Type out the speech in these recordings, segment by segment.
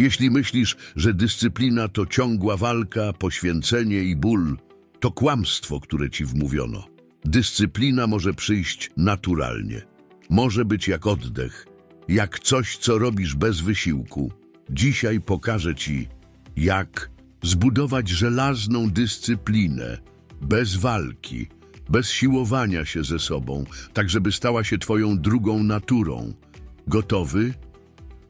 Jeśli myślisz, że dyscyplina to ciągła walka, poświęcenie i ból, to kłamstwo, które ci wmówiono. Dyscyplina może przyjść naturalnie. Może być jak oddech, jak coś, co robisz bez wysiłku. Dzisiaj pokażę ci, jak zbudować żelazną dyscyplinę, bez walki, bez siłowania się ze sobą, tak żeby stała się twoją drugą naturą. Gotowy?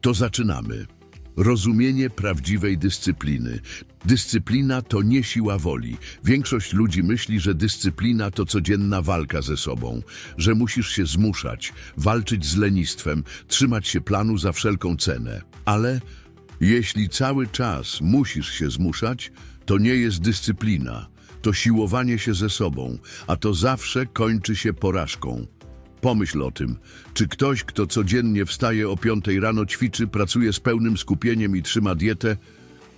To zaczynamy. Rozumienie prawdziwej dyscypliny. Dyscyplina to nie siła woli. Większość ludzi myśli, że dyscyplina to codzienna walka ze sobą, że musisz się zmuszać, walczyć z lenistwem, trzymać się planu za wszelką cenę. Ale jeśli cały czas musisz się zmuszać, to nie jest dyscyplina, to siłowanie się ze sobą, a to zawsze kończy się porażką. Pomyśl o tym, czy ktoś, kto codziennie wstaje o piątej rano, ćwiczy, pracuje z pełnym skupieniem i trzyma dietę,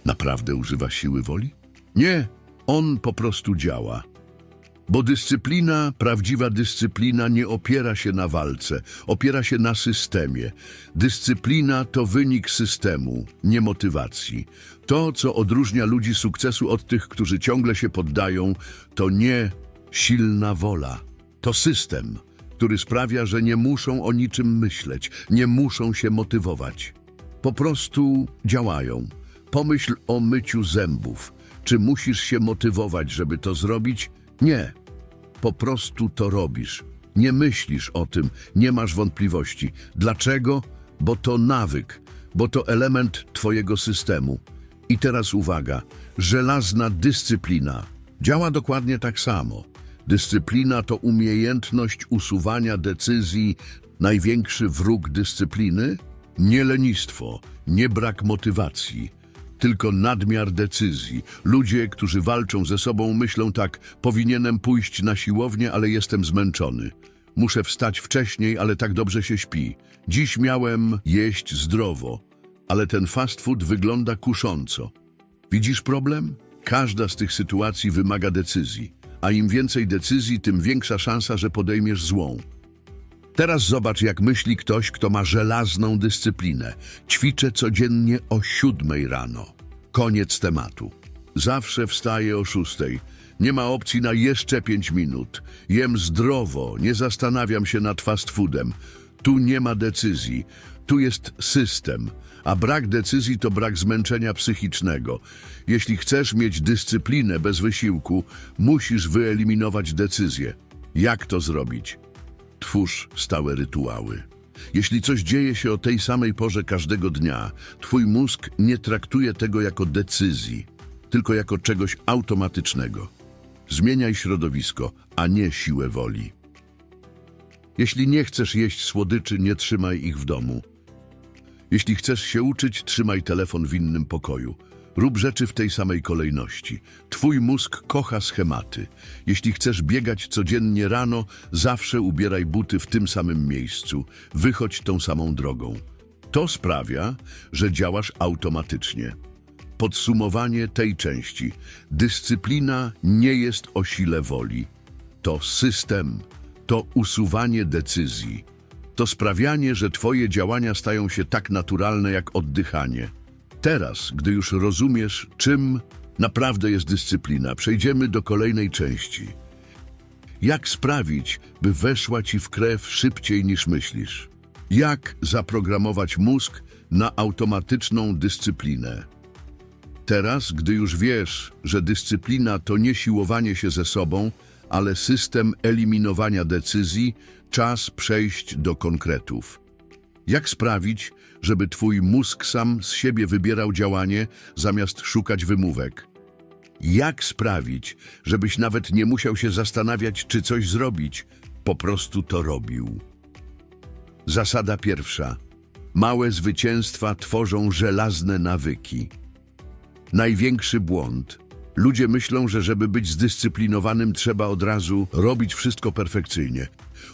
naprawdę używa siły woli? Nie, on po prostu działa. Bo dyscyplina, prawdziwa dyscyplina nie opiera się na walce, opiera się na systemie. Dyscyplina to wynik systemu, nie motywacji. To, co odróżnia ludzi sukcesu od tych, którzy ciągle się poddają, to nie silna wola, to system, który sprawia, że nie muszą o niczym myśleć, nie muszą się motywować. Po prostu działają. Pomyśl o myciu zębów. Czy musisz się motywować, żeby to zrobić? Nie. Po prostu to robisz. Nie myślisz o tym, nie masz wątpliwości. Dlaczego? Bo to nawyk, bo to element Twojego systemu. I teraz uwaga, żelazna dyscyplina działa dokładnie tak samo. Dyscyplina to umiejętność usuwania decyzji. Największy wróg dyscypliny? Nie lenistwo, nie brak motywacji, tylko nadmiar decyzji. Ludzie, którzy walczą ze sobą, myślą tak: powinienem pójść na siłownię, ale jestem zmęczony. Muszę wstać wcześniej, ale tak dobrze się śpi. Dziś miałem jeść zdrowo, ale ten fast food wygląda kusząco. Widzisz problem? Każda z tych sytuacji wymaga decyzji, a im więcej decyzji, tym większa szansa, że podejmiesz złą. Teraz zobacz, jak myśli ktoś, kto ma żelazną dyscyplinę. Ćwiczę codziennie o siódmej rano. Koniec tematu. Zawsze wstaję o szóstej. Nie ma opcji na jeszcze pięć minut. Jem zdrowo, nie zastanawiam się nad fast foodem. Tu nie ma decyzji. Tu jest system, a brak decyzji to brak zmęczenia psychicznego. Jeśli chcesz mieć dyscyplinę bez wysiłku, musisz wyeliminować decyzję. Jak to zrobić? Twórz stałe rytuały. Jeśli coś dzieje się o tej samej porze każdego dnia, twój mózg nie traktuje tego jako decyzji, tylko jako czegoś automatycznego. Zmieniaj środowisko, a nie siłę woli. Jeśli nie chcesz jeść słodyczy, nie trzymaj ich w domu. Jeśli chcesz się uczyć, trzymaj telefon w innym pokoju. Rób rzeczy w tej samej kolejności. Twój mózg kocha schematy. Jeśli chcesz biegać codziennie rano, zawsze ubieraj buty w tym samym miejscu. Wychodź tą samą drogą. To sprawia, że działasz automatycznie. Podsumowanie tej części. Dyscyplina nie jest o sile woli. To system, to usuwanie decyzji. To sprawianie, że Twoje działania stają się tak naturalne jak oddychanie. Teraz, gdy już rozumiesz, czym naprawdę jest dyscyplina, przejdziemy do kolejnej części. Jak sprawić, by weszła Ci w krew szybciej niż myślisz? Jak zaprogramować mózg na automatyczną dyscyplinę? Teraz, gdy już wiesz, że dyscyplina to nie siłowanie się ze sobą, ale system eliminowania decyzji, czas przejść do konkretów. Jak sprawić, żeby twój mózg sam z siebie wybierał działanie, zamiast szukać wymówek? Jak sprawić, żebyś nawet nie musiał się zastanawiać, czy coś zrobić, po prostu to robił? Zasada pierwsza. Małe zwycięstwa tworzą żelazne nawyki. Największy błąd. Ludzie myślą, że żeby być zdyscyplinowanym, trzeba od razu robić wszystko perfekcyjnie.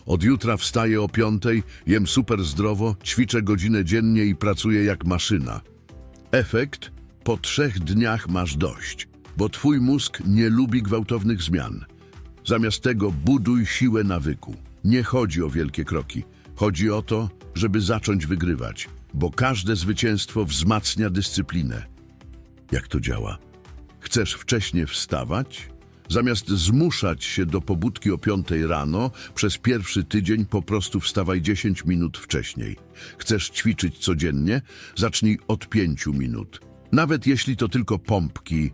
Od jutra wstaję o piątej, jem super zdrowo, ćwiczę godzinę dziennie i pracuję jak maszyna. Efekt? Po trzech dniach masz dość, bo twój mózg nie lubi gwałtownych zmian. Zamiast tego buduj siłę nawyku. Nie chodzi o wielkie kroki. Chodzi o to, żeby zacząć wygrywać. bo każde zwycięstwo wzmacnia dyscyplinę. Jak to działa? Chcesz wcześnie wstawać? Zamiast zmuszać się do pobudki o 5 rano, przez pierwszy tydzień po prostu wstawaj 10 minut wcześniej. Chcesz ćwiczyć codziennie? Zacznij od 5 minut. Nawet jeśli to tylko pompki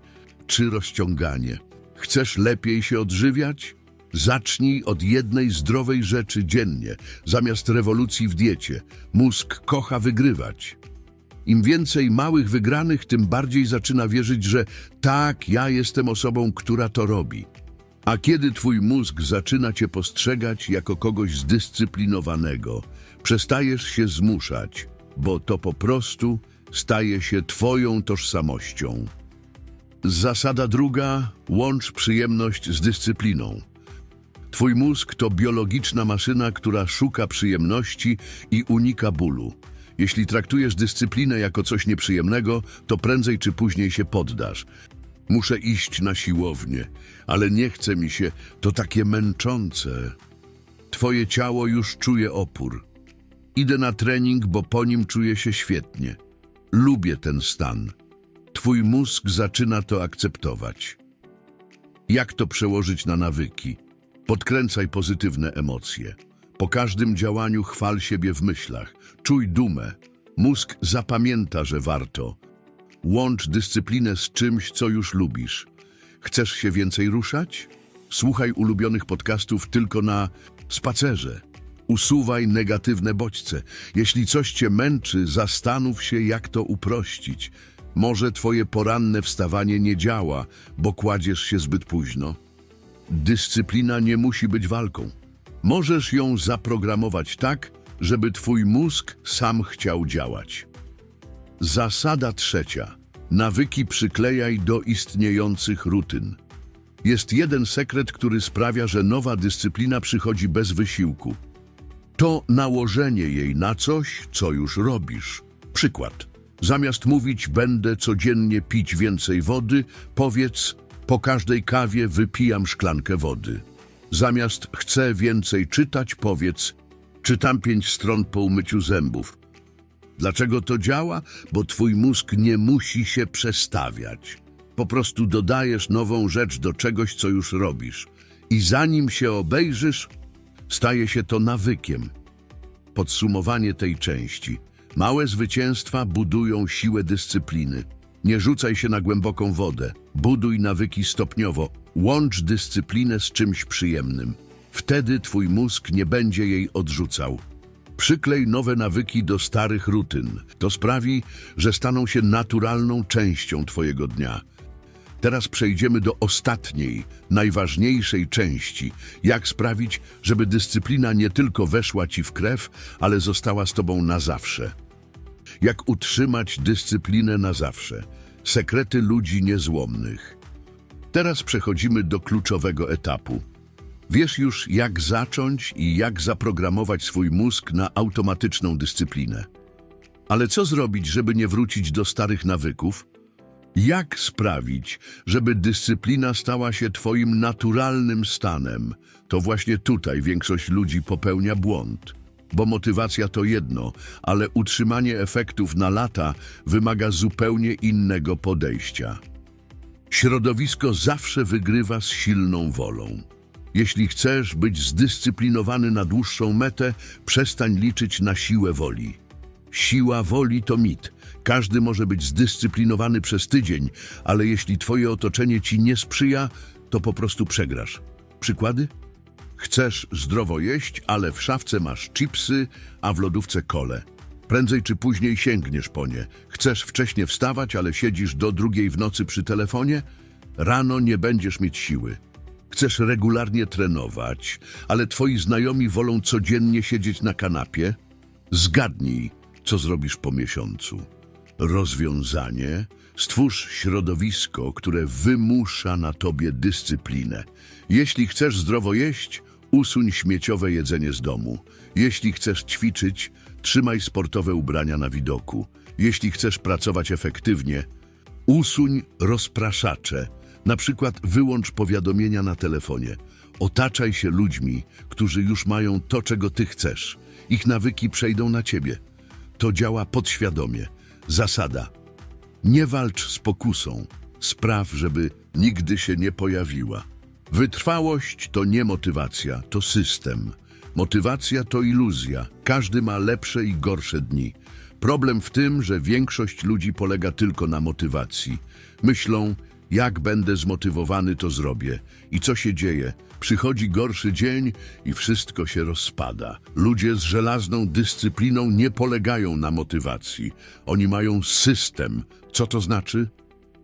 czy rozciąganie. Chcesz lepiej się odżywiać? Zacznij od jednej zdrowej rzeczy dziennie, zamiast rewolucji w diecie. Mózg kocha wygrywać. Im więcej małych wygranych, tym bardziej zaczyna wierzyć, że tak, ja jestem osobą, która to robi. A kiedy twój mózg zaczyna cię postrzegać jako kogoś zdyscyplinowanego, przestajesz się zmuszać, bo to po prostu staje się twoją tożsamością. Zasada druga: łącz przyjemność z dyscypliną. Twój mózg to biologiczna maszyna, która szuka przyjemności i unika bólu. Jeśli traktujesz dyscyplinę jako coś nieprzyjemnego, to prędzej czy później się poddasz. Muszę iść na siłownię, ale nie chce mi się, to takie męczące. Twoje ciało już czuje opór. Idę na trening, bo po nim czuję się świetnie. Lubię ten stan. Twój mózg zaczyna to akceptować. Jak to przełożyć na nawyki? Podkręcaj pozytywne emocje. Po każdym działaniu chwal siebie w myślach. Czuj dumę. Mózg zapamięta, że warto. Łącz dyscyplinę z czymś, co już lubisz. Chcesz się więcej ruszać? Słuchaj ulubionych podcastów tylko na spacerze. Usuwaj negatywne bodźce. Jeśli coś cię męczy, zastanów się, jak to uprościć. Może twoje poranne wstawanie nie działa, bo kładziesz się zbyt późno. Dyscyplina nie musi być walką. Możesz ją zaprogramować tak, żeby twój mózg sam chciał działać. Zasada trzecia. Nawyki przyklejaj do istniejących rutyn. Jest jeden sekret, który sprawia, że nowa dyscyplina przychodzi bez wysiłku. To nałożenie jej na coś, co już robisz. Przykład. Zamiast mówić będę codziennie pić więcej wody, powiedz po każdej kawie wypijam szklankę wody. Zamiast chcę więcej czytać, powiedz czytam pięć stron po umyciu zębów. Dlaczego to działa? Bo twój mózg nie musi się przestawiać. Po prostu dodajesz nową rzecz do czegoś, co już robisz. I zanim się obejrzysz, staje się to nawykiem. Podsumowanie tej części. Małe zwycięstwa budują siłę dyscypliny. Nie rzucaj się na głęboką wodę. Buduj nawyki stopniowo. Łącz dyscyplinę z czymś przyjemnym. Wtedy twój mózg nie będzie jej odrzucał. Przyklej nowe nawyki do starych rutyn. To sprawi, że staną się naturalną częścią twojego dnia. Teraz przejdziemy do ostatniej, najważniejszej części. Jak sprawić, żeby dyscyplina nie tylko weszła ci w krew, ale została z tobą na zawsze. Jak utrzymać dyscyplinę na zawsze? Sekrety ludzi niezłomnych. Teraz przechodzimy do kluczowego etapu. Wiesz już, jak zacząć i jak zaprogramować swój mózg na automatyczną dyscyplinę. Ale co zrobić, żeby nie wrócić do starych nawyków? Jak sprawić, żeby dyscyplina stała się Twoim naturalnym stanem? To właśnie tutaj większość ludzi popełnia błąd. Bo motywacja to jedno, ale utrzymanie efektów na lata wymaga zupełnie innego podejścia. Środowisko zawsze wygrywa z silną wolą. Jeśli chcesz być zdyscyplinowany na dłuższą metę, przestań liczyć na siłę woli. Siła woli to mit. Każdy może być zdyscyplinowany przez tydzień, ale jeśli twoje otoczenie ci nie sprzyja, to po prostu przegrasz. Przykłady? Chcesz zdrowo jeść, ale w szafce masz chipsy, a w lodówce kole. Prędzej czy później sięgniesz po nie. Chcesz wcześnie wstawać, ale siedzisz do drugiej w nocy przy telefonie? Rano nie będziesz mieć siły. Chcesz regularnie trenować, ale twoi znajomi wolą codziennie siedzieć na kanapie? Zgadnij, co zrobisz po miesiącu. Rozwiązanie? Stwórz środowisko, które wymusza na tobie dyscyplinę. Jeśli chcesz zdrowo jeść, usuń śmieciowe jedzenie z domu. Jeśli chcesz ćwiczyć, trzymaj sportowe ubrania na widoku. Jeśli chcesz pracować efektywnie, usuń rozpraszacze. Na przykład wyłącz powiadomienia na telefonie. Otaczaj się ludźmi, którzy już mają to, czego ty chcesz. Ich nawyki przejdą na ciebie. To działa podświadomie. Zasada. Nie walcz z pokusą. Spraw, żeby nigdy się nie pojawiła. Wytrwałość to nie motywacja, to system. Motywacja to iluzja. Każdy ma lepsze i gorsze dni. Problem w tym, że większość ludzi polega tylko na motywacji. Myślą, jak będę zmotywowany, to zrobię. I co się dzieje? Przychodzi gorszy dzień i wszystko się rozpada. Ludzie z żelazną dyscypliną nie polegają na motywacji. Oni mają system. Co to znaczy?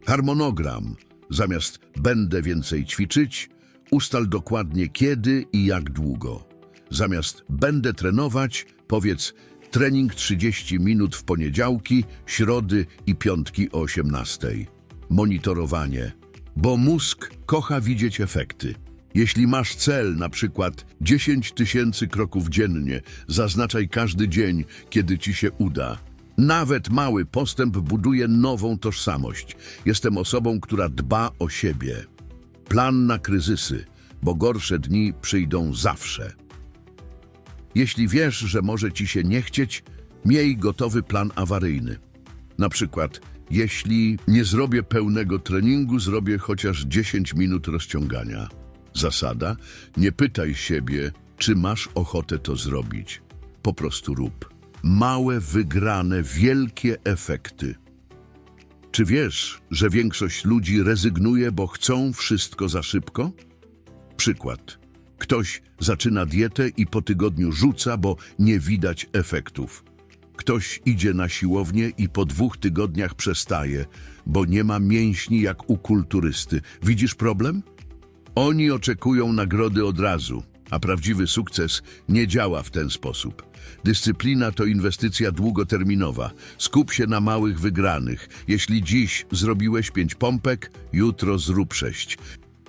Harmonogram. Zamiast będę więcej ćwiczyć, ustal dokładnie kiedy i jak długo. Zamiast będę trenować, powiedz trening 30 minut w poniedziałki, środy i piątki o 18. Monitorowanie. Bo mózg kocha widzieć efekty. Jeśli masz cel, na przykład 10 tysięcy kroków dziennie, zaznaczaj każdy dzień, kiedy ci się uda. Nawet mały postęp buduje nową tożsamość. Jestem osobą, która dba o siebie. Plan na kryzysy, bo gorsze dni przyjdą zawsze. Jeśli wiesz, że może ci się nie chcieć, miej gotowy plan awaryjny. Na przykład, jeśli nie zrobię pełnego treningu, zrobię chociaż 10 minut rozciągania. Zasada: nie pytaj siebie, czy masz ochotę to zrobić. Po prostu rób. Małe, wygrane, wielkie efekty. Czy wiesz, że większość ludzi rezygnuje, bo chcą wszystko za szybko? Przykład. Ktoś zaczyna dietę i po tygodniu rzuca, bo nie widać efektów. Ktoś idzie na siłownię i po dwóch tygodniach przestaje, bo nie ma mięśni jak u kulturysty. Widzisz problem? Oni oczekują nagrody od razu, a prawdziwy sukces nie działa w ten sposób. Dyscyplina to inwestycja długoterminowa. Skup się na małych wygranych. Jeśli dziś zrobiłeś pięć pompek, jutro zrób sześć.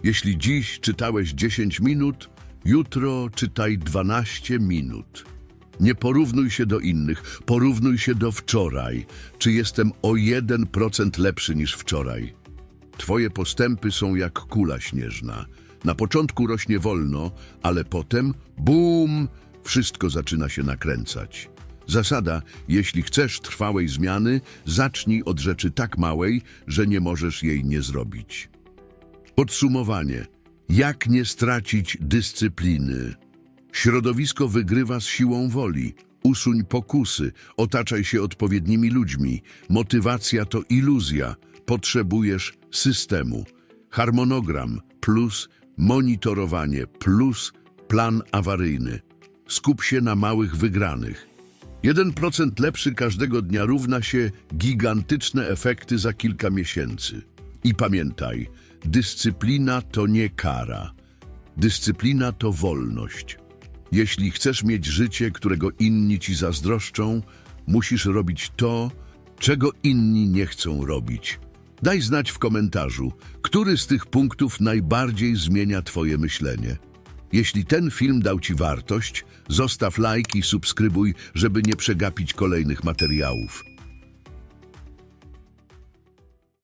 Jeśli dziś czytałeś 10 minut, jutro czytaj 12 minut. Nie porównuj się do innych, porównuj się do wczoraj. Czy jestem o 1% lepszy niż wczoraj? Twoje postępy są jak kula śnieżna. Na początku rośnie wolno, ale potem bum, wszystko zaczyna się nakręcać. Zasada, jeśli chcesz trwałej zmiany, zacznij od rzeczy tak małej, że nie możesz jej nie zrobić. Podsumowanie. Jak nie stracić dyscypliny? Środowisko wygrywa z siłą woli. Usuń pokusy, otaczaj się odpowiednimi ludźmi. Motywacja to iluzja. Potrzebujesz systemu. Harmonogram plus monitorowanie plus plan awaryjny. Skup się na małych wygranych. 1% lepszy każdego dnia równa się gigantyczne efekty za kilka miesięcy. I pamiętaj, dyscyplina to nie kara. Dyscyplina to wolność. Jeśli chcesz mieć życie, którego inni ci zazdroszczą, musisz robić to, czego inni nie chcą robić. Daj znać w komentarzu, który z tych punktów najbardziej zmienia Twoje myślenie. Jeśli ten film dał Ci wartość, zostaw like i subskrybuj, żeby nie przegapić kolejnych materiałów.